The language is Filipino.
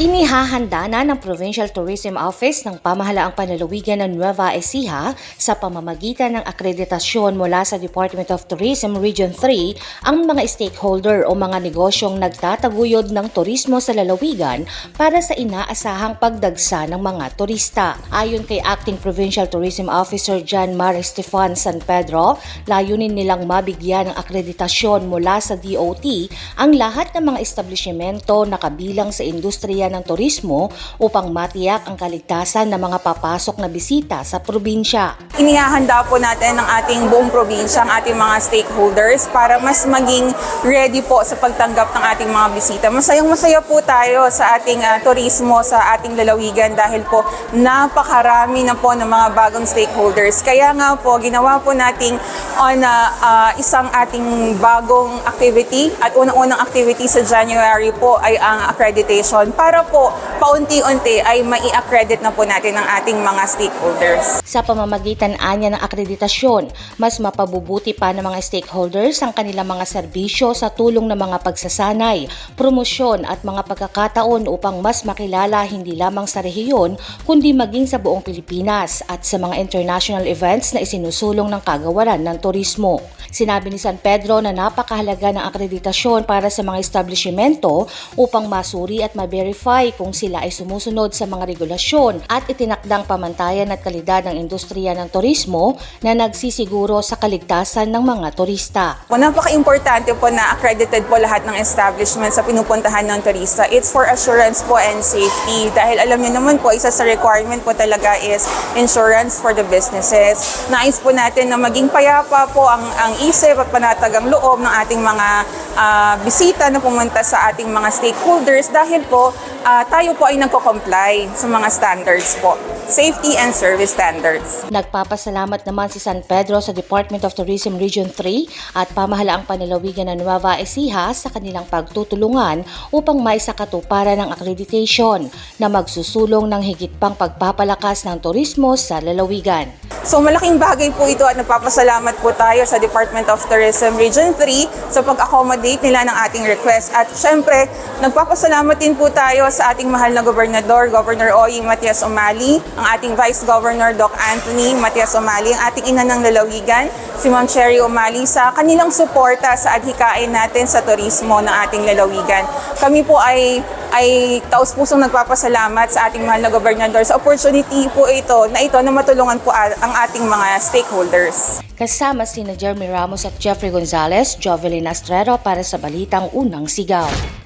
Inihahanda na ng Provincial Tourism Office ng Pamahalaang Panlalawigan ng Nueva Ecija sa pamamagitan ng akreditasyon mula sa Department of Tourism Region 3 ang mga stakeholder o mga negosyong nagtataguyod ng turismo sa lalawigan para sa inaasahang pagdagsa ng mga turista. Ayon kay Acting Provincial Tourism Officer John Mar Estefan San Pedro, layunin nilang mabigyan ng akreditasyon mula sa DOT ang lahat ng mga establishmento na kabilang sa industriya ng turismo upang matiyak ang kaligtasan ng mga papasok na bisita sa probinsya. Inihahanda po natin ng ating buong probinsya, ang ating mga stakeholders para mas maging ready po sa pagtanggap ng ating mga bisita. Masayang masaya po tayo sa ating ah, turismo, sa ating lalawigan dahil po napakarami na po ng mga bagong stakeholders. Kaya nga po, ginawa po nating on ah, ah, isang ating bagong activity at unang-unang activity sa January po ay ang accreditation para po paunti-unti ay mai-accredit na po natin ang ating mga stakeholders. Sa pamamagitan anya ng akreditasyon, mas mapabubuti pa ng mga stakeholders ang kanilang mga serbisyo sa tulong ng mga pagsasanay, promosyon at mga pagkakataon upang mas makilala hindi lamang sa rehiyon kundi maging sa buong Pilipinas at sa mga international events na isinusulong ng kagawaran ng turismo. Sinabi ni San Pedro na napakahalaga ng akreditasyon para sa mga establishmento upang masuri at ma-verify kung sila ay sumusunod sa mga regulasyon at itinakdang pamantayan at kalidad ng industriya ng turismo na nagsisiguro sa kaligtasan ng mga turista. Po, napaka-importante po na accredited po lahat ng establishment sa pinupuntahan ng turista. It's for assurance po and safety. Dahil alam niyo naman po, isa sa requirement po talaga is insurance for the businesses. Nais po natin na maging payapa po ang, ang isip at panatagang loob ng ating mga ah, bisita na pumunta sa ating mga stakeholders dahil po ah, tayo po ay nagko-comply sa mga standards po. Safety and service standards. Nagpapasalamat naman si San Pedro sa Department of Tourism Region 3 at pamahalaang panlalawigan ng Nueva Ecija sa kanilang pagtutulungan upang maisakatuparan ng accreditation na magsusulong ng higit pang pagpapalakas ng turismo sa lalawigan. So malaking bagay po ito at nagpapasalamat po tayo sa Department of Tourism Region 3 sa pag-accommodate nila ng ating request. At syempre, nagpapasalamat din po tayo sa ating mahal na gobernador, Governor Oyi Matias Umali, ang ating Vice Governor Doc Anthony Matias Umali, ang ating ina ng lalawigan, si Ma'am Cherry Umali, sa kanilang suporta sa adhikain natin sa turismo ng ating lalawigan. Kami po ay ay taus-pusong nagpapasalamat sa ating mahal na gobernador sa opportunity po ito na ito na matulungan po ang ating mga stakeholders. Kasama sina Jeremy Ramos at Jeffrey Gonzalez, Jovelyn Astrero para sa Balitang Unang Sigaw.